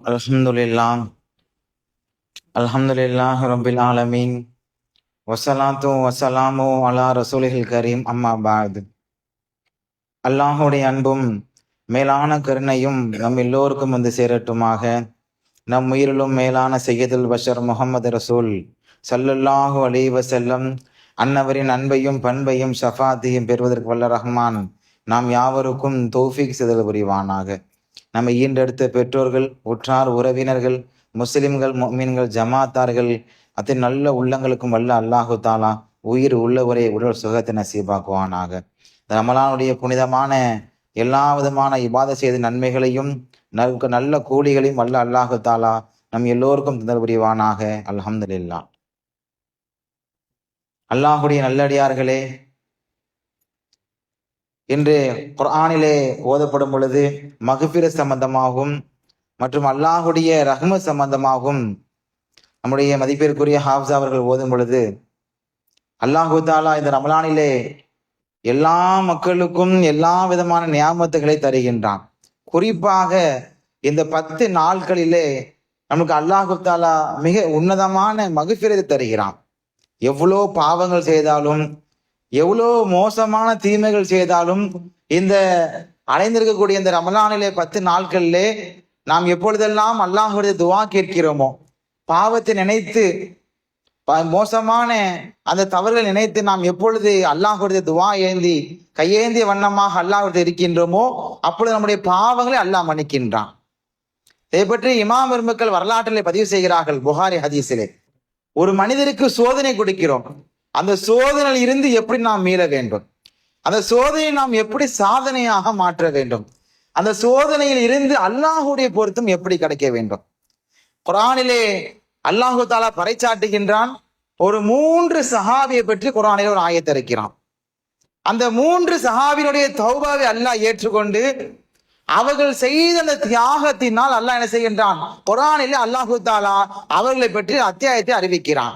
الحمد لله الحمد لله رب العالمين والصلاة والسلام على رسوله الكريم أما بعد அல்லாஹுடைய அன்பும் மேலான கருணையும் நம் எல்லோருக்கும் வந்து சேரட்டுமாக நம் உயிரிலும் மேலான செய்யதுல் பஷர் முகமது ரசூல் சல்லல்லாஹு அலைஹி வஸல்லம் அன்னவரின் அன்பையும் பண்பையும் ஷஃபாத்தையும் பெறுவதற்கு வல்ல ரஹ்மான் நாம் யாவருக்கும் தௌஃபீக் சிதல் புரிவானாக நம்ம ஈண்டெடுத்த பெற்றோர்கள் உற்றார் உறவினர்கள் முஸ்லிம்கள் மீன்கள் ஜமாத்தார்கள் அத்தனை நல்ல உள்ளங்களுக்கும் வல்ல அல்லாஹு தாலா உயிர் உள்ளவரை உடல் சுகத்தை நசீபாக்குவானாக. ரமலானுடைய புனிதமான எல்லா விதமான இபாத செய்த நன்மைகளையும் நமக்கு நல்ல கூலிகளையும் வல்ல அல்லாஹு தாலா நம் எல்லோருக்கும் தந்தல் புரிவானாக. அல்ஹம்துலில்லாஹ். அல்லாஹுடைய நல்லடியார்களே இன்று குர்ஆனிலே ஓதப்படும் பொழுது மகபிர சம்பந்தமாகவும் மற்றும் அல்லாஹுடைய ரஹ்ம சம்பந்தமாகவும் நம்முடைய மதிப்பிற்குரிய ஹாப்ஸா அவர்கள் ஓதும் பொழுது அல்லாஹு தாலா இந்த ரமலானிலே எல்லா மக்களுக்கும் எல்லா விதமான நியாமத்துகளை தருகின்றான். குறிப்பாக இந்த பத்து நாட்களிலே நமக்கு அல்லாஹு தாலா மிக உன்னதமான மகபிரத்தை தருகிறான். எவ்வளோ பாவங்கள் செய்தாலும் எவ்வளோ மோசமான தீமைகள் செய்தாலும் இந்த அடைந்திருக்கக்கூடிய இந்த ரமலானிலே பத்து நாட்களிலே நாம் எப்பொழுதெல்லாம் அல்லாஹுடைய துவா கேட்கிறோமோ பாவத்தை நினைத்து ப- மோசமான அந்த தவறுகள் நினைத்து நாம் எப்பொழுது அல்லாஹுடைய துவா ஏந்தி கையேந்திய வண்ணமாக அல்லாஹுடைய இருக்கின்றோமோ அப்பொழுது நம்முடைய பாவங்களை அல்லாஹ் மன்னிக்கின்றான். இதை பற்றி இமாம் பெருமக்கள் வரலாற்றிலே பதிவு செய்கிறார்கள் புகாரி ஹதீஸிலே. ஒரு மனிதருக்கு சோதனை கொடுக்கிறோம். அந்த சோதனையில் இருந்து எப்படி நாம் மீள வேண்டும்? அந்த சோதனையை நாம் எப்படி சாதனையாக மாற்ற வேண்டும்? அந்த சோதனையில் இருந்து அல்லாஹுடைய பொருத்தம் எப்படி கிடைக்க வேண்டும்? குரானிலே அல்லாஹு தாலா பறைச்சாட்டுகின்றான் ஒரு மூன்று சஹாபியை பற்றி குரானிலே ஒரு ஆயத்தை இருக்கிறான். அந்த மூன்று சஹாபியினுடைய தௌபாவை அல்லாஹ் ஏற்றுக்கொண்டு அவர்கள் செய்த அந்த தியாகத்தினால் அல்லாஹ் என்ன செய்கின்றான்? குரானிலே அல்லாஹு தாலா அவர்களை பற்றி அத்தியாயத்தை அறிவிக்கிறான்.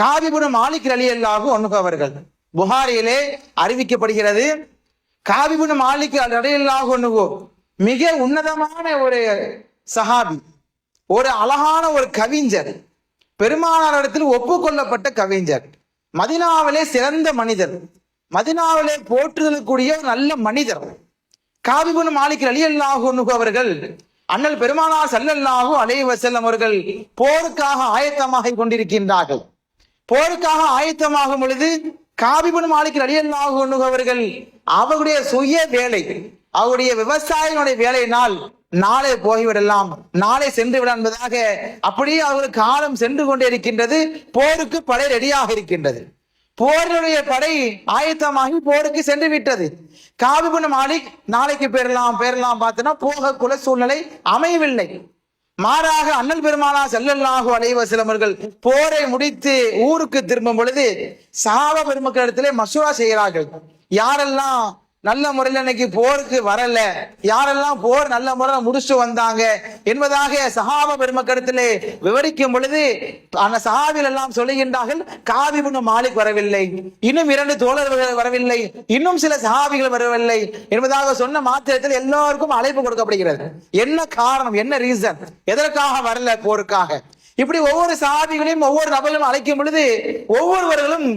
காபிபுன மாலிக் அலி அல்லாஹு அவர்கள். புகாரியிலே அறிவிக்கப்படுகிறது காபிபுன மாலிக் அலி அல்லாஹு ஒண்ணுகோ மிக உன்னதமான ஒரு சஹாபி ஒரு அழகான ஒரு கவிஞர் பெருமானாரிடத்தில் ஒப்புக்கொள்ளப்பட்ட கவிஞர் மதினாவிலே சிறந்த மனிதர் மதினாவிலே போற்றுதலுக்குரிய நல்ல மனிதர். காபிபுன் மாலிக் அலி அல்லாஹு அவர்கள் அண்ணல் பெருமானார் சல்லல்லாஹு அலைவசல்லம் அவர்கள் போருக்காக ஆயத்தமாக கொண்டிருக்கின்றார்கள். போருக்காக ஆயத்தமாகும் பொழுது காபிபன் மாலிக் அலி அவர்கள் அவருடைய சுய வேலை அவருடைய விவசாயினுடைய வேலையினால் நாளை போய்விடலாம் நாளை சென்று விட என்பதாக அப்படியே அவர்கள் காலம் சென்று கொண்டே இருக்கின்றது. போருக்கு படை ரெடியாக இருக்கின்றது. போரினுடைய படை ஆயத்தமாகி போருக்கு சென்று விட்டது. காபிபன் மாலிக் நாளைக்கு பெறலாம் பெறலாம் பார்த்தோன்னா போக குல சூழ்நிலை அமையவில்லை. மாறாக அண்ணல் பெருமானா செல்லல்லாஹு அலைவ சிலமர்கள் போரை முடித்து ஊருக்கு திரும்பும் பொழுது சாப பெருமக்களிடத்திலே மசூரா செய்கிறார்கள். யாரெல்லாம் நல்ல முறையில் இன்னைக்கு போருக்கு வரல. யாரெல்லாம் போர் நல்ல முறையில் முடிச்சுட்டு வந்தாங்க என்பதாக சஹாப பெருமக்கடத்திலே விவரிக்கும் பொழுது அந்த சஹாபிகள் எல்லாம் சொல்லுகின்றார்கள் காபிபுன் மாலிக் வரவில்லை இன்னும் இரண்டு தோழர்கள் வரவில்லை இன்னும் சில சஹாபிகள் வரவில்லை என்பதாக சொன்ன மாத்திரத்தில் எல்லோருக்கும் அழைப்பு கொடுக்கப்படுகிறது. என்ன காரணம் என்ன ரீசன் எதற்காக வரல போருக்காக? இப்படி ஒவ்வொரு சஹாபிகளையும் ஒவ்வொரு நபர்களும் அழைக்கும் பொழுது ஒவ்வொருவர்களும்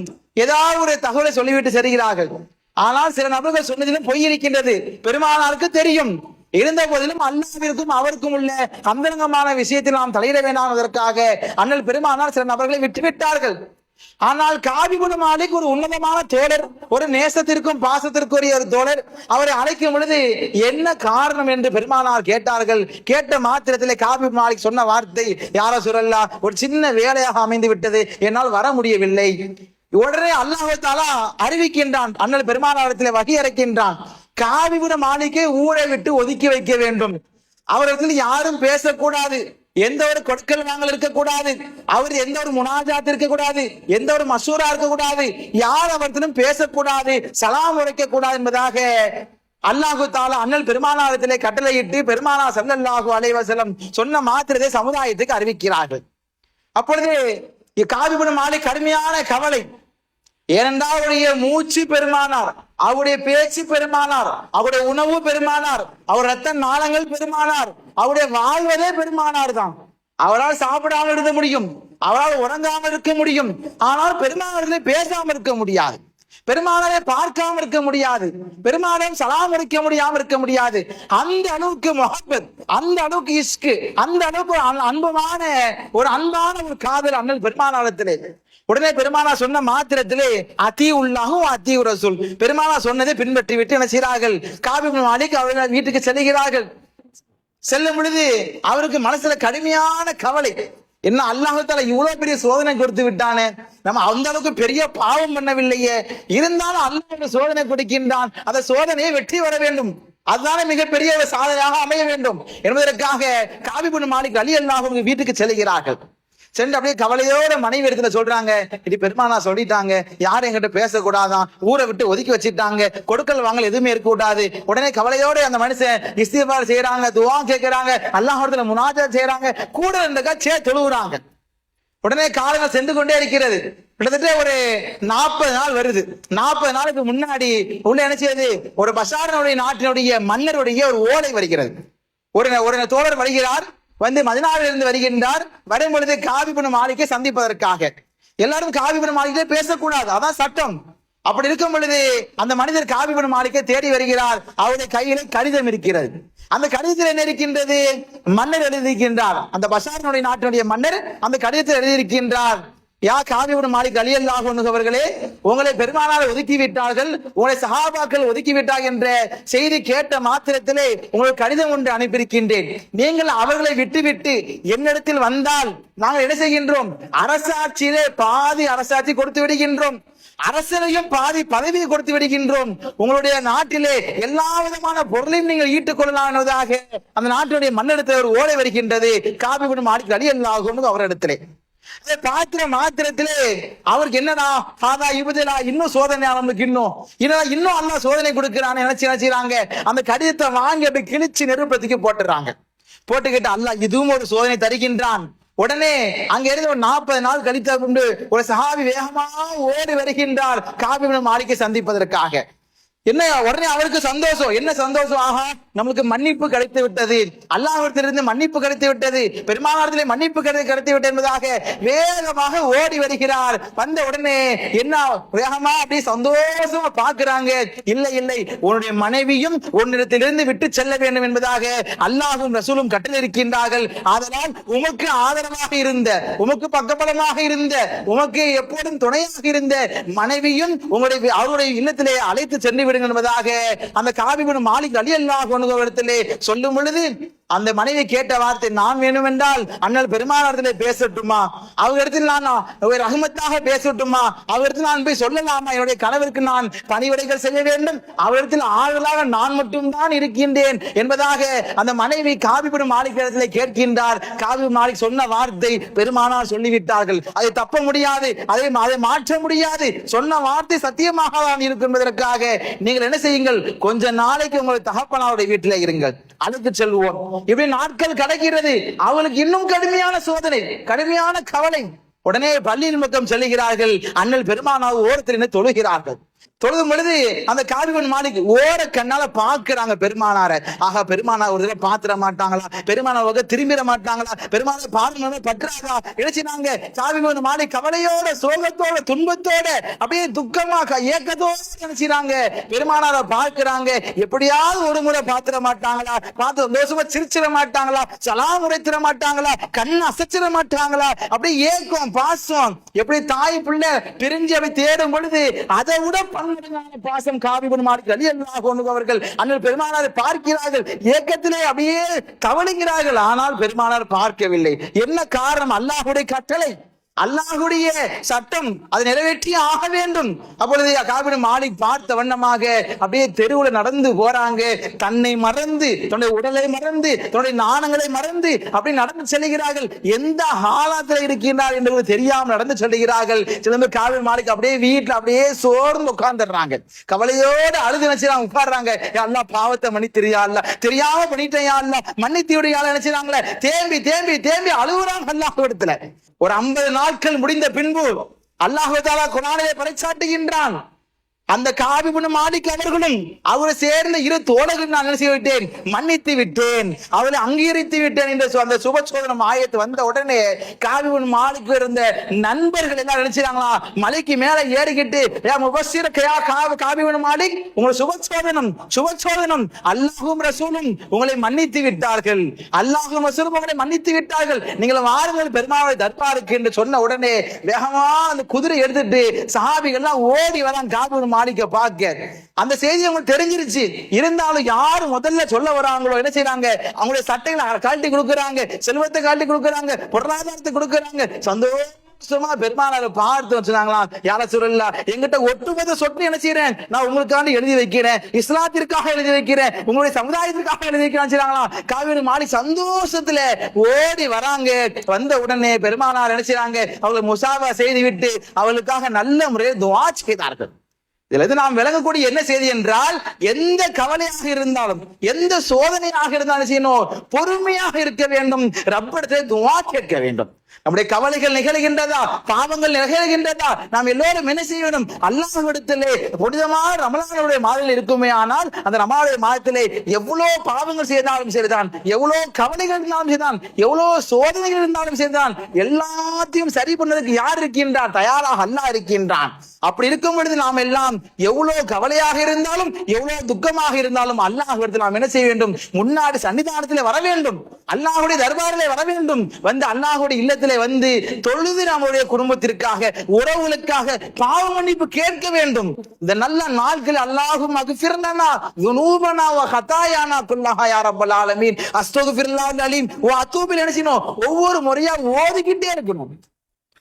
ஏதாவது ஒரு தகவலை சொல்லிவிட்டு செல்கிறார்கள். ஆனால் சில நபர்கள் சொன்னதிலும் பொய் இருக்கின்றது. பெருமானாருக்கு தெரியும். இருந்த போதிலும் அல்லாவிற்கும் அவருக்கும் உள்ள அந்தரங்கமான விஷயத்தில் நாம் தலையிட வேண்டாம் என்பதற்காக அண்ணல் பெருமானார் சில நபர்களை விட்டுவிட்டார்கள். ஆனால் காபிபுன மாலிக் ஒரு உன்னதமான தேடர் ஒரு நேசத்திற்கும் பாசத்திற்குரிய ஒரு தோழர். அவரை அழைக்கும் பொழுது என்ன காரணம் என்று பெருமானார் கேட்டார்கள். கேட்ட மாத்திரத்திலே காபி மாலிக் சொன்ன வார்த்தை யாரோ சுரல்லா ஒரு சின்ன வேலையாக அமைந்து விட்டது என்னால் வர முடியவில்லை. உடனே அல்லாஹாலா அறிவிக்கின்றான். அண்ணல் பெருமானாரத்திலே வகை இறக்கின்றான் காவிபுர மாளிகை ஊரை விட்டு ஒதுக்கி வைக்க வேண்டும். அவரிடத்தில் யாரும் பேசக்கூடாது. எந்த ஒரு கொடுக்கல் வாங்கல் இருக்கக்கூடாது. அவர் எந்த ஒரு முனாஜாத் இருக்கக்கூடாது. எந்த ஒரு மசூரா இருக்கக்கூடாது. யார் அவர்த்திலும் பேசக்கூடாது. சலாம் உரைக்க கூடாது என்பதாக அல்லாஹு தாலா அண்ணல் பெருமானாரத்திலே கட்டளையிட்டு பெருமானா சல்லாஹு அலைவசலம் சொன்ன மாத்திரத்தை சமுதாயத்துக்கு அறிவிக்கிறார்கள். அப்பொழுது காவிபுரம் மாலை கடுமையான கவலை. ஏனென்றால் அவருடைய மூச்சு பெருமானார் அவருடைய பேச்சு பெருமானார் அவருடைய உணவு பெருமானார் அவர் ரத்த நாளங்கள் பெருமானார் அவருடைய வாழ்வதே பெருமானார் தான். அவரால் சாப்பிடாமல் இருக்க முடியும் அவரால் உறங்காமல் இருக்க முடியும். ஆனால் பெருமானாரிலே பேசாமல் இருக்க முடியாது. பெருமானாரை பார்க்காம இருக்க முடியாது. பெருமானையும் சலாம் இருக்க முடியாம இருக்க முடியாது. அந்த அளவுக்கு முகப்பத் அந்த அளவுக்கு இஷ்கு அந்த அளவுக்கு அன்பமான ஒரு அன்பான ஒரு காதல் அண்ணன் பெருமானாரத்திலே. உடனே பெருமானா சொன்ன மாத்திரத்திலே அதி உள்ளாகும் அதி ரசூல். பெருமானா சொன்னதை பின்பற்றி விட்டு என்ன செய்கிறார்கள்? காபி மாலிக் அவர்கள் வீட்டுக்கு செல்கிறார்கள். செல்லும் பொழுது அவருக்கு மனசுல கடுமையான கவலை. என்ன அல்லாஹால இவ்வளவு பெரிய சோதனை கொடுத்து விட்டானே? நம்ம அந்த அளவுக்கு பெரிய பாவம் பண்ணவில்லையே. இருந்தாலும் அல்லாஹ் சோதனை கொடுக்கின்றான். அந்த சோதனையை வெற்றி வர வேண்டும். அதுதானே மிகப்பெரிய ஒரு சாதனையாக அமைய வேண்டும். என்பதற்காக காபிபுன் மாலிக் அலி அல்லாஹ் வீட்டுக்கு செல்கிறார்கள். சென்று அப்படியே கவலையோட மனைவி இடத்துல சொல்றாங்க. இது பெருமானா சொல்லிட்டாங்க. யாரும் என்கிட்ட பேசக்கூடாதான். ஊரை விட்டு ஒதுக்கி வச்சிட்டாங்க. கொடுக்கல் வாங்கல் எதுவுமே இருக்க கூடாது உடனே கவலையோட அந்த மனுஷன் இஸ்திபார் செய்யறாங்க துவா கேட்கிறாங்க அல்லாஹத்துல முனாஜா செய்யறாங்க கூட இருந்தக்கா சே தொழுவுறாங்க. உடனே காலங்கள் சென்று கொண்டே இருக்கிறது. கிட்டத்தட்ட ஒரு நாற்பது நாள் வருது. நாற்பது நாளுக்கு முன்னாடி உள்ள என்ன செய்யுது? ஒரு பஷாரனுடைய நாட்டினுடைய மன்னருடைய ஒரு ஓலை வருகிறது. ஒரு ஒரு தோழர் வருகிறார். வந்து மதினாவிலிருந்து வருகின்றார். வரும் பொழுது மாளிகை சந்திப்பதற்காக. எல்லாரும் காவிபுணம் மாளிகையிலே பேசக்கூடாது. அதான் சட்டம். அப்படி இருக்கும் பொழுது அந்த மனிதர் காவிபுன மாளிகை தேடி வருகிறார். அவருடைய கையில கடிதம் இருக்கிறது. அந்த கடிதத்தில் என்ன இருக்கின்றது? மன்னர் எழுதியிருக்கின்றார். அந்த பஷாரனுடைய நாட்டினுடைய மன்னர் அந்த கடிதத்தில் எழுதியிருக்கின்றார். யா காவியோட மாலிக் அலி அல்லாஹ் அவர்களே உங்களை பெருமானார் ஒதுக்கி விட்டார்கள் உங்களை சஹாபாக்கள் ஒதுக்கி விட்டார்கள் என்ற செய்தி கேட்ட மாத்திரத்திலே உங்களுக்கு கடிதம் ஒன்று அனுப்பியிருக்கின்றேன். நீங்கள் அவர்களை விட்டுவிட்டு என்னிடத்தில் வந்தால் நாங்கள் என்ன செய்கின்றோம்? அரசாட்சியிலே பாதி அரசாட்சி கொடுத்து விடுகின்றோம். அரசனையும் பாதி பதவியை கொடுத்து விடுகின்றோம். உங்களுடைய நாட்டிலே எல்லா விதமான பொருளையும் நீங்கள் ஈட்டுக் கொள்ளலாம் என்பதாக அந்த நாட்டினுடைய மண்ணிடத்தில் ஒரு ஓலை வருகின்றது. காபிபுரம் மாலிக் அலி அல்லாஹும் அவரிடத்திலே. அதை பார்க்கிற மாத்திரத்திலே அவருக்கு என்னடா? ஆதா இபுதலா இன்னும் சோதனை அவனுக்கு இன்னும். இன்னும் இன்னும் அல்லா சோதனை கொடுக்கிறான்னு நினைச்சு நினைச்சுறாங்க அந்த கடிதத்தை வாங்கி அப்படி கிழிச்சு நெருப்பத்துக்கு போட்டுறாங்க. போட்டுக்கிட்டு அல்லாஹ் இதுவும் ஒரு சோதனை தருகின்றான். உடனே அங்க இருந்து ஒரு நாற்பது நாள் கழித்த கொண்டு ஒரு சஹாபி வேகமா ஓடி வருகின்றார். காபி மாளிகை சந்திப்பதற்காக. என்ன உடனே அவருக்கு சந்தோஷம். என்ன சந்தோஷம்? ஆஹா நம்மளுக்கு மன்னிப்பு கிடைத்து விட்டது. அல்லாஹிடத்திலிருந்து மன்னிப்பு கிடைத்து விட்டது. பெருமானாரத்திலே மன்னிப்பு கிடைத்து கிடைத்து விட்டது என்பதாக வேகமாக ஓடி வருகிறார். வந்த உடனே என்ன? வேகமா? அப்படி சந்தோஷமா பாக்குறாங்க இல்லை இல்லை. உன்னுடைய மனைவியும் உன்னிடத்திலிருந்து விட்டு செல்ல வேண்டும் என்பதாக அல்லாஹும் ரசூலும் கட்டளிருக்கின்றார்கள் அதனால் உமக்கு ஆதரவாக இருந்த உமக்கு பக்கபலமாக இருந்த உமக்கு எப்போதும் துணையாக இருந்த மனைவியும் உங்களுடைய அவருடைய இல்லத்திலே அழைத்து சென்று விடுங்கள் என்பதாக அந்த காபிபுன் மாலிக் அலி அல்லாஹ் இடத்திலே சொல்லும் பொழுது அந்த மனைவி கேட்ட வார்த்தை நான் வேணுமென்றால் அண்ணல் பெருமானத்திலே பேசட்டுமா? அவரிடத்தில் நான் ஒரு ரஹமத்தாக பேசட்டுமா? அவரிடத்தில் நான் போய் சொல்லலாமா? என்னுடைய கணவருக்கு நான் பணிவிடைகள் செய்ய வேண்டும். அவரிடத்தில் ஆறுதலாக நான் மட்டும்தான் இருக்கின்றேன் என்பதாக அந்த மனைவி காபிபுரம் மாலிக் இடத்திலே கேட்கின்றார். காபி மாலிக் சொன்ன வார்த்தை பெருமானார் சொல்லிவிட்டார்கள். அதை தப்ப முடியாது அதை அதை மாற்ற முடியாது. சொன்ன வார்த்தை சத்தியமாக தான் இருக்கும் என்பதற்காக நீங்கள் என்ன செய்யுங்கள்? கொஞ்ச நாளைக்கு உங்களுடைய தகப்பனாருடைய வீட்டிலே இருங்கள். அழைத்து செல்வோம். இப்படி நாட்கள் கடக்கிறது. அவளுக்கு இன்னும் கடுமையான சோதனை கடுமையான கவலை. உடனே பள்ளியின் பக்கம் செல்கிறார்கள் அண்ணல் பெருமானாவை ஓரத்தில் நின்று தொழுகிறார்கள். தொழுதும் பொழுது அந்த காவிவன் மாலிக் ஓர கண்ணால பாக்குறாங்க பெருமானார. ஆகா பெருமானார் ஒரு தடவை பாத்திர மாட்டாங்களா? பெருமானார் திரும்பிட மாட்டாங்களா? பெருமானார் பாருங்க பற்றாதா? இழைச்சினாங்க காவிவன் மாலிக் கவலையோட சோகத்தோட துன்பத்தோட அப்படியே துக்கமா ஏக்கத்தோட நினைச்சிறாங்க பெருமானார பார்க்கிறாங்க. எப்படியாவது ஒரு முறை பாத்திர மாட்டாங்களா? பார்த்து சந்தோஷமா சிரிச்சிட மாட்டாங்களா? சலாம் உரைத்திட மாட்டாங்களா? கண் அசைச்சிட மாட்டாங்களா? அப்படியே ஏக்கம் பாசம். எப்படி தாய் பிள்ளை பிரிஞ்சு அப்படி தேடும் பொழுது அதை விட பன்மடங்கான பாசம் காவிபன் மாலிக் அலி அல்லாஹ் அவர்கள் அண்ணல் பெருமானார் பார்க்கிறார்கள். ஏக்கத்திலே அப்படியே கவனிக்கிறார்கள். ஆனால் பெருமானார் பார்க்கவில்லை. என்ன காரணம்? அல்லாஹுடைய கட்டளை. அல்லாஹுடைய சட்டம் அதை நிறைவேற்றி ஆக வேண்டும். அப்பொழுது காபிடு மாலிக் பார்த்த வண்ணமாக அப்படியே தெருவுல நடந்து போறாங்க. தன்னை மறந்து தன்னுடைய உடலை மறந்து தன்னுடைய நாணங்களை மறந்து அப்படி நடந்து செல்கிறார்கள். எந்த ஹாலாத்தில் இருக்கின்றார் என்று தெரியாமல் நடந்து செல்கிறார்கள். சில பேர் காபிடு மாலிக் அப்படியே வீட்டுல அப்படியே சோர்ந்து உட்கார்ந்துடுறாங்க. கவலையோடு அழுது நினைச்சு உட்கார்றாங்க. அல்லா பாவத்தை மணி அல்ல தெரியாம பண்ணிட்டேயா அல்ல மன்னித்தியுடைய நினைச்சாங்களே தேம்பி தேம்பி தேம்பி அழுகுறாங்க அல்லாஹ் இடத்துல. ஒரு ஐம்பது நாட்கள் முடிந்த பின்பு அல்லாஹு தாலா குரானிலே பறைச்சாட்டுகின்றான் அந்த காபிபுன் மாடிக்கு அவர்களும் அவரை சேர்ந்த இரு தோழர்கள் நான் என்ன விட்டேன் மன்னித்து விட்டேன். அவரை அங்கீகரித்து விட்டேன் என்று அந்த சுபச்சோதனம் ஆயத்து வந்த உடனே காபிபுன் மாலிக் இருந்த நண்பர்கள் என்ன நினைச்சாங்களா? மலைக்கு மேல ஏறிக்கிட்டு "யா முபஸ்ஸிர கயா கா- காபிபுன் மாலிக் உங்களை சுபசோதனம் சுபசோதனம் அல்லாஹும் ரசூலும் உங்களை மன்னித்து விட்டார்கள். அல்லாஹும் ரசூலும் உங்களை மன்னித்து விட்டார்கள். நீங்கள் வாருங்கள் பெருமாவை தர்பாருக்கு என்று சொன்ன உடனே வேகமா அந்த குதிரை எடுத்துட்டு சஹாபிகள்லாம் ஓடி வரான் காபூர் மாலிக்க பார்க்க அந்த செய்தி அவங்களுக்கு தெரிஞ்சிருச்சு. இருந்தாலும் யாரு முதல்ல சொல்ல வராங்களோ என்ன செய்யறாங்க அவங்களுடைய சட்டைகளை கழட்டி கொடுக்குறாங்க. செல்வத்தை கழட்டி கொடுக்குறாங்க. பொருளாதாரத்தை கொடுக்குறாங்க. சந்தோஷமா பெருமானார பார்த்து வச்சுனாங்களாம் யார சொல்லல எங்கிட்ட ஒட்டுமொத்த சொட்டு என்ன செய்யறேன் நான் உங்களுக்காண்டி எழுதி வைக்கிறேன். இஸ்லாத்திற்காக எழுதி வைக்கிறேன். உங்களுடைய சமுதாயத்திற்காக எழுதி வைக்கிறேன் செய்றாங்களாம்? காவேரி மாலி சந்தோஷத்துல ஓடி வராங்க. வந்த உடனே பெருமானார் என்ன செய்றாங்க? அவங்களை முசாவா செய்து விட்டு அவளுக்காக நல்ல முறையில் துவா செய்தார்கள். இதுல இருந்து நாம் விளங்கக்கூடிய என்ன செய்தி என்றால் எந்த கவலையாக இருந்தாலும் எந்த சோதனையாக இருந்தாலும் செய்யணும்? பொறுமையாக இருக்க வேண்டும். ரப்பிடத்தை துவா கேட்க வேண்டும். நம்முடைய கவலைகள் நிகழ்கின்றதா? பாவங்கள் நிகழ்கின்றதா? நாம் எல்லோரும் என்ன செய்ய வேண்டும்? அல்லாஹ்விடத்திலே புனிதமான ரமலானுடைய மாதத்தில் இருக்குமே ஆனால் அந்த ரமலானுடைய மாதத்திலே எவ்வளவு பாவங்கள் செய்தாலும் சரிதான் எவ்வளோ கவலைகள் இருந்தாலும் சரிதான் எவ்வளவு சோதனைகள் இருந்தாலும் சரிதான் எல்லாத்தையும் சரி பண்ணதுக்கு யார் இருக்கின்றான் தயாராக அல்லாஹ் இருக்கின்றான். அப்படி இருக்கும் பொழுது நாம் எல்லாம் எவ்வளவு கவலையாக இருந்தாலும் எவ்வளவு துக்கமாக இருந்தாலும் அல்லாஹ்விடத்தில் நாம் என்ன செய்ய வேண்டும்? முன்னாடி சன்னிதானத்திலே வர வேண்டும். அல்லாஹுடைய தர்பாரிலே வர வேண்டும். வந்து அல்லாஹுடைய இல்லத்திலே இடத்துல வந்து தொழுது நம்முடைய குடும்பத்திற்காக உறவுகளுக்காக பாவ மன்னிப்பு கேட்க வேண்டும். இந்த நல்ல நாட்கள் அல்லாஹும் அகுஃபிர்லனா யுனூபனா வ ஹதாயானா குல்லஹா யா ரப்பல் ஆலமீன். அஸ்தகுஃபிர்லாஹ் அலீம். வ அத்தூபில் என்ன செய்யணும்? ஒவ்வொரு முறையா ஓதிக்கிட்டே இருக்கணும்.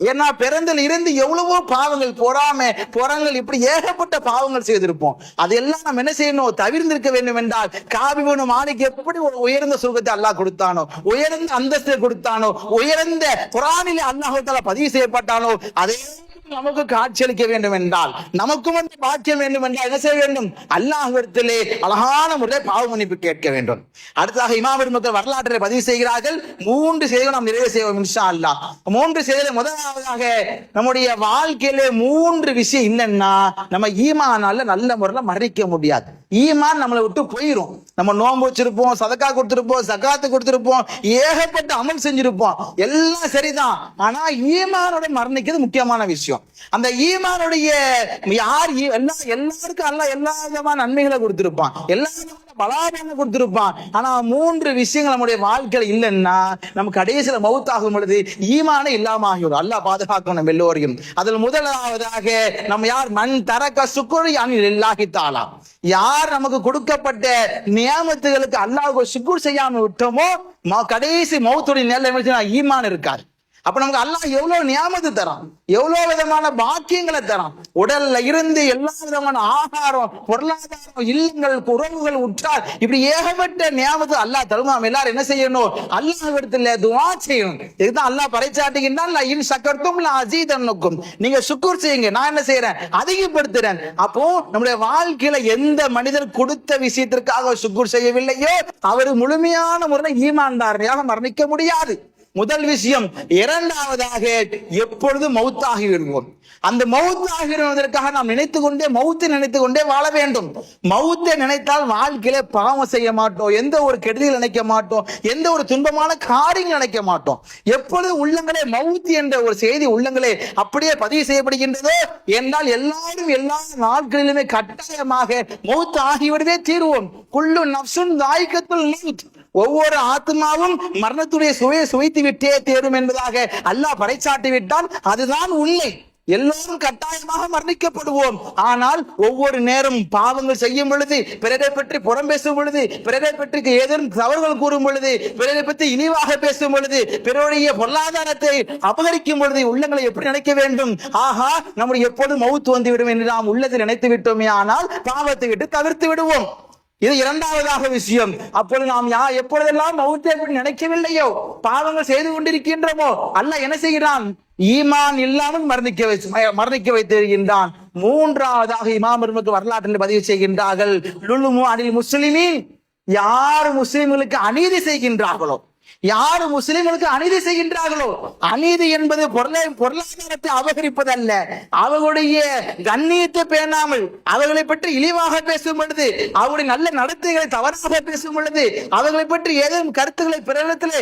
ஏன்னா பிறந்தில் இருந்து எவ்வளவோ பாவங்கள் பொறாமை பொறங்கள் இப்படி ஏகப்பட்ட பாவங்கள் செய்திருப்போம். அதெல்லாம் நம்ம என்ன செய்யணும்? தவிர்ந்திருக்க வேண்டும் என்றால் காபிபனு மாணிக்கு எப்படி ஒரு உயர்ந்த சுகத்தை அல்லாஹ் கொடுத்தானோ உயர்ந்த அந்தஸ்தை கொடுத்தானோ உயர்ந்த குரானிலே அல்லாஹத்தால பதிவு செய்யப்பட்டானோ அதே நமக்கு காட்சியளிக்க வேண்டும் என்றால் நமக்கும் வந்து பாக்கியம் வேண்டும் என்றால் என்ன செய்ய வேண்டும்? அல்லாஹிடத்திலே அழகான முறையில் பாவ மன்னிப்பு கேட்க வேண்டும். அடுத்ததாக இமாம் மக்கள் வரலாற்றில் பதிவு செய்கிறார்கள். மூன்று செய்திகள் நாம் நிறைவு செய்வோம் இன்ஷா அல்லாஹ் மூன்று செய்திகள் முதலாவதாக நம்முடைய வாழ்க்கையிலே மூன்று விஷயம் என்னன்னா நம்ம ஈமானால நல்ல முறையில் மறைக்க முடியாது. ஈமான் நம்மளை விட்டு போயிடும் நம்ம நோன்பு வச்சிருப்போம் சதக்கா கொடுத்துருப்போம் சக்காத்து கொடுத்துருப்போம் ஏகப்பட்ட அமல் செஞ்சிருப்போம். எல்லாம் சரிதான். ஆனா ஈமானோட மரணிக்கிறது முக்கியமான விஷயம். அந்த ஈமானுடைய யார் எல்லா எல்லாருக்கும் அல்ல எல்லா விதமான நன்மைகளை கொடுத்திருப்பான். எல்லா விதமான பலாபலனை கொடுத்திருப்பான். ஆனா மூன்று விஷயங்கள் நம்முடைய வாழ்க்கையில இல்லைன்னா நம்ம கடைசியில மவுத்தாகும் பொழுது ஈமானே இல்லாம ஆகிவிடும் அல்லாஹ் பாதுகாக்கும் நம்ம எல்லோரையும். அதில் முதலாவதாக நம்ம யார்? மண் தரக்க சுக்குரி அணில் இல்லாஹி யார் நமக்கு கொடுக்கப்பட்ட நியமத்துகளுக்கு அல்லாஹ் சுக்குர் செய்யாம விட்டோமோ கடைசி மௌத்துடைய நிலை ஈமான் இருக்காது. அப்ப நமக்கு அல்லாஹ் எவ்வளவு நியாமத்து தரான்? எவ்வளவு விதமான பாக்கியங்களை தரான்? உடல்ல இருந்து எல்லா விதமான ஆகாரம் பொருளாதாரம் இல்லங்கள் உறவுகள் உற்றார் இப்படி ஏகப்பட்ட நியாமத்து அல்லாஹ் தருமாம் எல்லாரும் என்ன செய்யணும்? அல்லாஹ் இடத்துல துவா செய்யணும். இதுதான் அல்லாஹ் பறைச்சாட்டுகின்றான் இன் சக்கர்த்தும் அஜீதனுக்கும் நீங்க சுக்கூர் செய்யுங்க. நான் என்ன செய்யறேன் அதிகப்படுத்துறேன். அப்போ நம்முடைய வாழ்க்கையில எந்த மனிதர் கொடுத்த விஷயத்திற்காக சுக்கூர் செய்யவில்லையோ அவர் முழுமையான முறையில் ஈமான்தாரனையாக மரணிக்க முடியாது. முதல் விஷயம் இரண்டாவதாக எப்பொழுது மவுத்தாகி விடுவோம்? அந்த மௌத்தாகி விடுவதற்காக நாம் நினைத்து கொண்டே மௌத்தை நினைத்து கொண்டே வாழ வேண்டும். மௌத்தை நினைத்தால் வாழ்க்கையில பாவம் செய்ய மாட்டோம் எந்த ஒரு கெடுதியில் நினைக்க மாட்டோம் எந்த ஒரு துன்பமான காரியங்கள் நினைக்க மாட்டோம். எப்பொழுது உள்ளங்களே மவுத்து என்ற ஒரு செய்தி உள்ளங்களே அப்படியே பதிவு செய்யப்படுகின்றதோ என்றால் எல்லாரும் எல்லா நாட்களிலுமே கட்டாயமாக மௌத் ஆகிவிடவே தீர்வோம். குள்ளு நப்சுன் தாய்க்கத்துள் மௌத். ஒவ்வொரு ஆத்மாவும் மரணத்துடைய சுவையை சுவைத்து விட்டே தேரும் என்பதாக அல்லாஹ் பறைச்சாட்டி விட்டான் அதுதான் உண்மை. எல்லோரும் கட்டாயமாக மரணிக்கப்படுவோம். ஆனால் ஒவ்வொரு நேரம் பாவங்கள் செய்யும் பொழுது பிறரை பற்றி புறம் பேசும் பொழுது பிறரை பற்றி ஏதேனும் தவறுகள் கூறும் பொழுது பிறரை பற்றி இனிவாக பேசும் பொழுது பிறருடைய பொருளாதாரத்தை அபகரிக்கும் பொழுது உள்ளங்களை எப்படி நினைக்க வேண்டும்? ஆஹா நம்முடைய எப்போதும் மவுத்து வந்துவிடும் என்று நாம் உள்ளத்தில் நினைத்து விட்டோமே ஆனால் பாவத்தை விட்டு தவிர்த்து விடுவோம். இது இரண்டாவதாக விஷயம். அப்பொழுது நாம் யா எப்பொழுதெல்லாம் மௌத்தை பற்றி நினைக்கவில்லையோ பாவங்கள் செய்து கொண்டிருக்கின்றோமோ அல்ல என்ன செய்கிறான்? ஈமான் இல்லாமல் மரணிக்க வச்சு மரணிக்க வைத்திருக்கின்றான் மூன்றாவதாக இமாமருமக்கு வரலாற்றில் பதிவு செய்கின்றார்கள். லுலுமு அனில் முஸ்லிமின் யார் முஸ்லிம்களுக்கு அநீதி செய்கின்றார்களோ? யார் முஸ்லிம்களுக்கு அநீதி செய்கின்றார்களோ அநீதி என்பது பொருளை பொருளாதாரத்தை அபகரிப்பதல்ல. அவர்களுடைய கண்ணியத்தை பேணாமல் அவர்களை பற்றி இழிவாக பேசும் பொழுது அவருடைய நல்ல நடத்தைகளை தவறாக பேசும் பொழுது அவர்களை பற்றி ஏதேனும் கருத்துக்களை பிறரிடத்திலே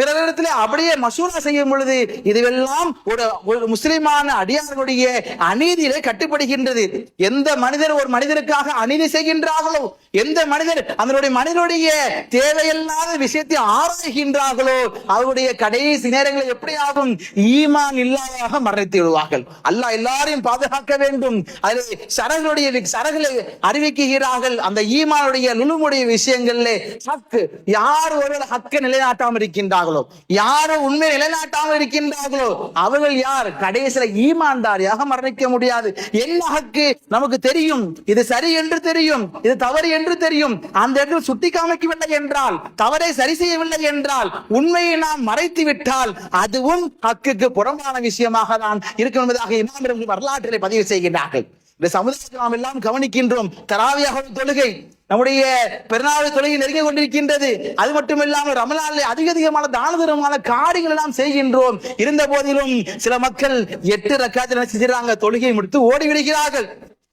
பிறரிடத்திலே அப்படியே மசூரா செய்யும் பொழுது இதுவெல்லாம் ஒரு ஒரு முஸ்லிமான அடியார்களுடைய அநீதியிலே கட்டுப்படுகின்றது. எந்த மனிதர் ஒரு மனிதருக்காக அநீதி செய்கின்றார்களோ எந்த மனிதர் அதனுடைய மனிதனுடைய தேவையில்லாத விஷயத்தை ஆராய்கின்ற ஆராய்கின்றார்களோ அவருடைய கடைசி நேரங்களில் எப்படியாகும் ஈமான் இல்லாதாக மறைத்து விடுவார்கள். அல்லாஹ் எல்லாரையும் பாதுகாக்க வேண்டும். அதில் சரகளுடைய சரகளை அறிவிக்குகிறார்கள். அந்த ஈமானுடைய நுழுமுடைய விஷயங்களிலே ஹக்கு யார் ஒரு ஹக்கை நிலைநாட்டாமல் இருக்கின்றார்களோ? யார் உண்மை நிலைநாட்டாமல் இருக்கின்றார்களோ? அவர்கள் யார்? கடைசியில ஈமான்தாரியாக மரணிக்க முடியாது. என்ன ஹக்கு? நமக்கு தெரியும். இது சரி என்று தெரியும். இது தவறு என்று தெரியும். அந்த இடத்தில் சுட்டி காமிக்கவில்லை என்றால் தவறை சரி செய்யவில்லை என்றால் உண்மையை நாம் மறைத்து விட்டால் அதுவும் ஹக்குக்கு புறம்பான விஷயமாக தான் இருக்கும் என்பதாக இமாம் வரலாற்றிலே பதிவு செய்கின்றார்கள். இந்த சமுதாயத்தை நாம் எல்லாம் கவனிக்கின்றோம். தராவியாக தொழுகை நம்முடைய பெருநாள் தொழுகை நெருங்கிக் கொண்டிருக்கின்றது. அது மட்டும் இல்லாமல் ரமலானில் அதிக அதிகமான தான தரமான காரியங்கள் எல்லாம் செய்கின்றோம். இருந்த போதிலும் சில மக்கள் எட்டு ரக்காத்தில் என்ன செஞ்சிடறாங்க தொழுகை முடித்து ஓடி விடுகிறார்கள்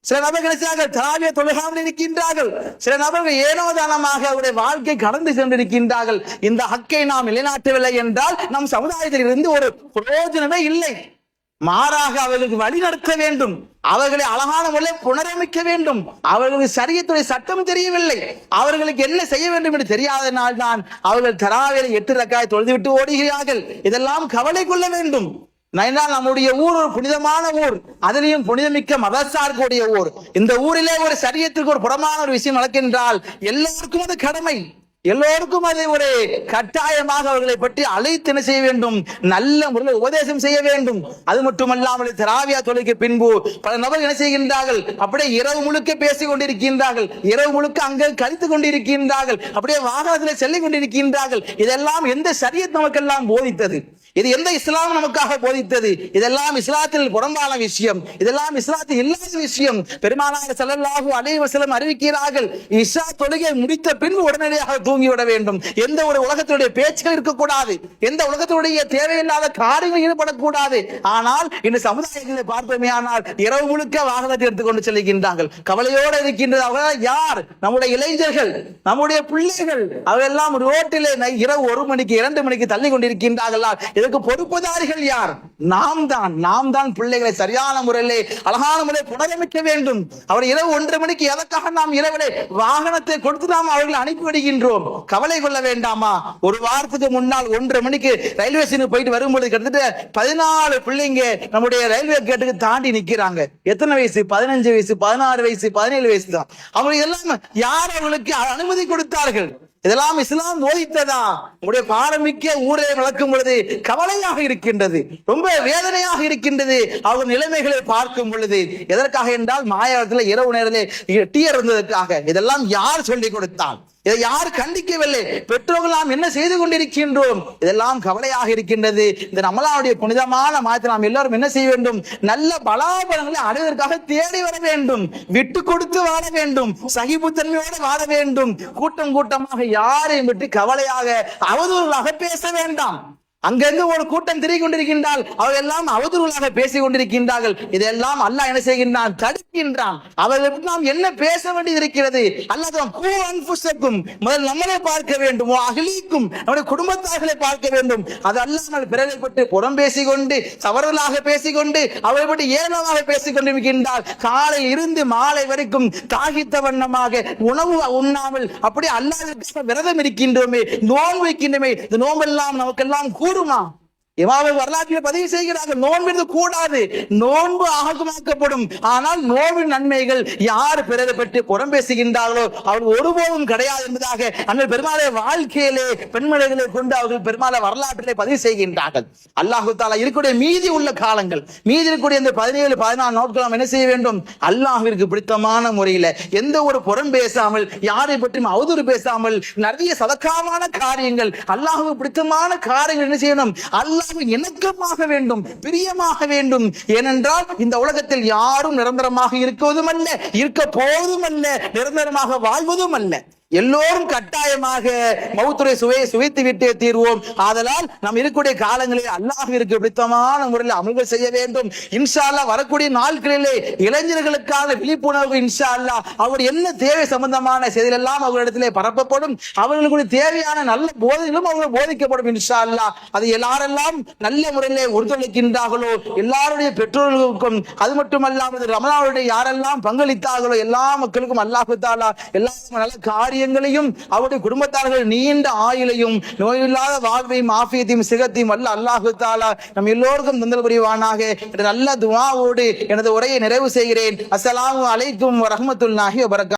சில நபர்கள் நினைச்சார்கள் தராவிய தொழுகாமல் இருக்கின்றார்கள். சில நபர்கள் ஏனோ தானமாக அவருடைய வாழ்க்கை கடந்து சென்றிருக்கின்றார்கள். இந்த ஹக்கை நாம் நிலைநாட்டவில்லை என்றால் நம் சமுதாயத்தில் இருந்து ஒரு பிரயோஜனமே இல்லை. மாறாக அவர்களுக்கு வழி நடத்த வேண்டும். அவர்களை அழகான முறையில் புனரமைக்க வேண்டும். அவர்களுக்கு சரியத்துறை சட்டம் தெரியவில்லை. அவர்களுக்கு என்ன செய்ய வேண்டும் என்று தெரியாதனால் தான் அவர்கள் தராவிலை எட்டு ரக்காய் தொழுதுவிட்டு ஓடுகிறார்கள். இதெல்லாம் கவலை கொள்ள வேண்டும். நைனால் நம்முடைய ஊர் ஒரு புனிதமான ஊர். அதிலையும் புனிதமிக்க மதசார்கூடிய ஊர். இந்த ஊரிலே ஒரு சரியத்திற்கு ஒரு புறமான ஒரு விஷயம் நடக்கின்றால் எல்லாருக்கும் அது கடமை. எல்லோருக்கும் அதை ஒரு கட்டாயமாக அவர்களை பற்றி அழைத்து என்ன செய்ய வேண்டும்? நல்ல முறையில் உபதேசம் செய்ய வேண்டும். அது மட்டுமல்லாமல் திராவியா தொலைக்கு பின்பு பல நபர்கள் என்ன செய்கின்றார்கள்? அப்படியே இரவு முழுக்க பேசிக் கொண்டிருக்கின்றார்கள். இரவு முழுக்க அங்கே கழித்துக் கொண்டிருக்கின்றார்கள். அப்படியே வாகனத்தில் செல்லிக் கொண்டிருக்கின்றார்கள். இதெல்லாம் எந்த சரியத் நமக்கெல்லாம் போதித்தது? இது எந்த இஸ்லாம் நமக்காக போதித்தது? இதெல்லாம் இஸ்லாத்தில் புறம்பான விஷயம். இதெல்லாம் இஸ்லாத்தில் இல்லாத விஷயம். பெருமானார் ஸல்லல்லாஹு அலைஹி அறிவிக்கிறார்கள் இஷா தொழுகை முடித்த பின்பு உடனடியாக தூங்கிவிட வேண்டும். எந்த ஒரு உலகத்தினுடைய பேச்சுகள் இருக்கக்கூடாது. எந்த உலகத்தினுடைய தேவையில்லாத காரியங்கள் ஈடுபடக்கூடாது. ஆனால் இந்த சமுதாயங்களை பார்ப்போமே ஆனால் இரவு முழுக்க வாகனத்தை எடுத்துக்கொண்டு செல்கின்றார்கள். கவலையோடு இருக்கின்றது அவர்கள் யார்? நம்முடைய இளைஞர்கள் நம்முடைய பிள்ளைகள். அவெல்லாம் ரோட்டிலே இரவு ஒரு மணிக்கு இரண்டு மணிக்கு தள்ளி கொண்டிருக்கின்றார்களா இதற்கு பொறுப்புதாரிகள் யார்? நாம் தான் நாம் தான் பிள்ளைகளை சரியான முறையிலே அழகான முறையில் புனரமைக்க வேண்டும். அவர் இரவு ஒன்றரை மணிக்கு எதற்காக நாம் இரவிலே வாகனத்தை கொடுத்து நாம் அவர்களை அனுப்பி விடுகின்றோம்? கவலை கொள்ள வேண்டாமா? ஒரு வாரத்துக்கு முன்னால் ஒன்றரை மணிக்கு ரயில்வே ஸ்டேஷனுக்கு போயிட்டு வரும்பொழுது கிட்டத்தட்ட பதினாலு பிள்ளைங்க நம்முடைய ரயில்வே கேட்டுக்கு தாண்டி நிக்கிறாங்க. எத்தனை வயசு? பதினஞ்சு வயசு பதினாறு வயசு பதினேழு வயசு தான். அவங்க எல்லாம் யார் அவர்களுக்கு அனுமதி கொடுத்தார்கள்? இதெல்லாம் இஸ்லாம் போதித்ததா உங்களுடைய பாரமிக்க ஊரை வளர்க்கும் பொழுது கவலையாக இருக்கின்றது ரொம்ப வேதனையாக இருக்கின்றது. அவர் நிலைமைகளை பார்க்கும் பொழுது எதற்காக என்றால் மாயாவத்தில் இரவு நேரத்தில் டீ இருந்ததற்காக இதெல்லாம் யார் சொல்லிக் கொடுத்தால்? இதை யார் கண்டிக்கவில்லை. பெற்றோர்கள் நாம் என்ன செய்து கொண்டிருக்கின்றோம்? இதெல்லாம் கவலையாக இருக்கின்றது. இந்த நம்மளாவுடைய புனிதமான மாதத்தை நாம் எல்லாரும் என்ன செய்ய வேண்டும்? நல்ல பலாபலங்களை அடைவதற்காக தேடி வர வேண்டும். விட்டு கொடுத்து வாழ வேண்டும். சகிப்புத்தன்மையோடு வாழ வேண்டும். கூட்டம் கூட்டமாக யாரையும் விட்டு கவலையாக அவதூறுகளாக பேச வேண்டாம். அங்கிருந்து ஒரு கூட்டம் திரிக் கொண்டிருக்கின்றால் அவர்கள் எல்லாம் அவதூறுகளாக பேசிக் கொண்டிருக்கின்றார்கள் இதெல்லாம் அல்லாஹ் என்ன செய்கின்றான்? தடுக்கின்றான். அவர்களுக்கு நாம் என்ன பேச வேண்டியது இருக்கிறது அல்லாஹ் கூ அன்புசக்கும். முதல் நம்மளை பார்க்க வேண்டும். அகிலிக்கும். நம்முடைய குடும்பத்தார்களை பார்க்க வேண்டும். அது அல்லாமல் பிறரை பற்றி புறம் பேசிக்கொண்டு தவறுகளாக பேசிக்கொண்டு அவரை பற்றி ஏளனமாக பேசிக் கொண்டிருக்கின்றால் காலை இருந்து மாலை வரைக்கும் தாகித்த வண்ணமாக உணவு உண்ணாமல் அப்படி அல்லாஹ்விற்காக விரதம் இருக்கின்றோமே நோன்பு வைக்கின்றோமே இந்த நோன்பெல்லாம் நமக்கெல்லாம் கூடுமா இமாவை வரலாற்றில் பதிவு செய்கிறார்கள். நோன்பிருந்து கூடாது. நோன்பு ஆகமாக்கப்படும் ஆனால் நோன்பின் நன்மைகள் யார் பிறரை பற்றி புறம் பேசுகின்றார்களோ அவர்கள் ஒருபோதும் கிடையாது என்பதாக அண்ணல் பெருமாளை வாழ்க்கையிலே பெண்மணிகளை கொண்டு அவர்கள் பெருமாளை வரலாற்றிலே பதிவு செய்கின்றார்கள். அல்லாஹு தாலா இருக்கக்கூடிய மீதி உள்ள காலங்கள் மீதி இருக்கக்கூடிய இந்த பதினேழு பதினாலு நாட்கள் நாம் என்ன செய்ய வேண்டும்? அல்லாஹிற்கு பிடித்தமான முறையில எந்த ஒரு புறம் பேசாமல் யாரை பற்றியும் அவதூறு பேசாமல் நிறைய சதக்காமான காரியங்கள் அல்லாஹுக்கு பிடித்தமான காரியங்கள் என்ன செய்யணும்? அல்லாஹ் இணக்கமாக வேண்டும் பிரியமாக வேண்டும். ஏனென்றால் இந்த உலகத்தில் யாரும் நிரந்தரமாக இருக்குவதும் அல்ல இருக்க போவதும் அல்ல நிரந்தரமாக வாழ்வதும் அல்ல எல்லோரும் கட்டாயமாக மௌத்துரை சுவையை சுவைத்து விட்டே தீர்வோம். ஆதலால் நாம் இருக்கக்கூடிய காலங்களில் அல்லாஹ்விற்கு பிடித்தமான முறையில் அமல்கள் செய்ய வேண்டும். இன்ஷா அல்லாஹ் வரக்கூடிய நாட்களிலே இளைஞர்களுக்கான விழிப்புணர்வு இன்ஷா அல்லாஹ் அவர் என்ன தேவை சம்பந்தமான செய்திகளெல்லாம் அவர்களிடத்திலே பரப்பப்படும். அவர்களுக்கு தேவையான நல்ல போதைகளும் அவர்கள் போதிக்கப்படும் இன்ஷா அல்லாஹ் அது எல்லாரெல்லாம் நல்ல முறையிலே ஒருத்தளிக்கின்றார்களோ எல்லாருடைய பெற்றோர்களுக்கும் அது மட்டுமல்லாமல் ரமணாவுடைய யாரெல்லாம் பங்களித்தார்களோ எல்லா மக்களுக்கும் அல்லாஹு தாலா எல்லாருக்கும் நல்ல காரியம் காரியங்களையும் அவருடைய குடும்பத்தார்கள் நீண்ட ஆயுளையும் நோயில்லாத வாழ்வையும் ஆஃபியத்தையும் சிகத்தையும் அல்ல அல்லாஹு தாலா நம் எல்லோருக்கும் தந்தல் புரிவானாக. நல்ல துவாவோடு எனது உரையை நிறைவு செய்கிறேன். அஸ்லாம் அலைக்கும் வரமத்துல்லாஹி வரகா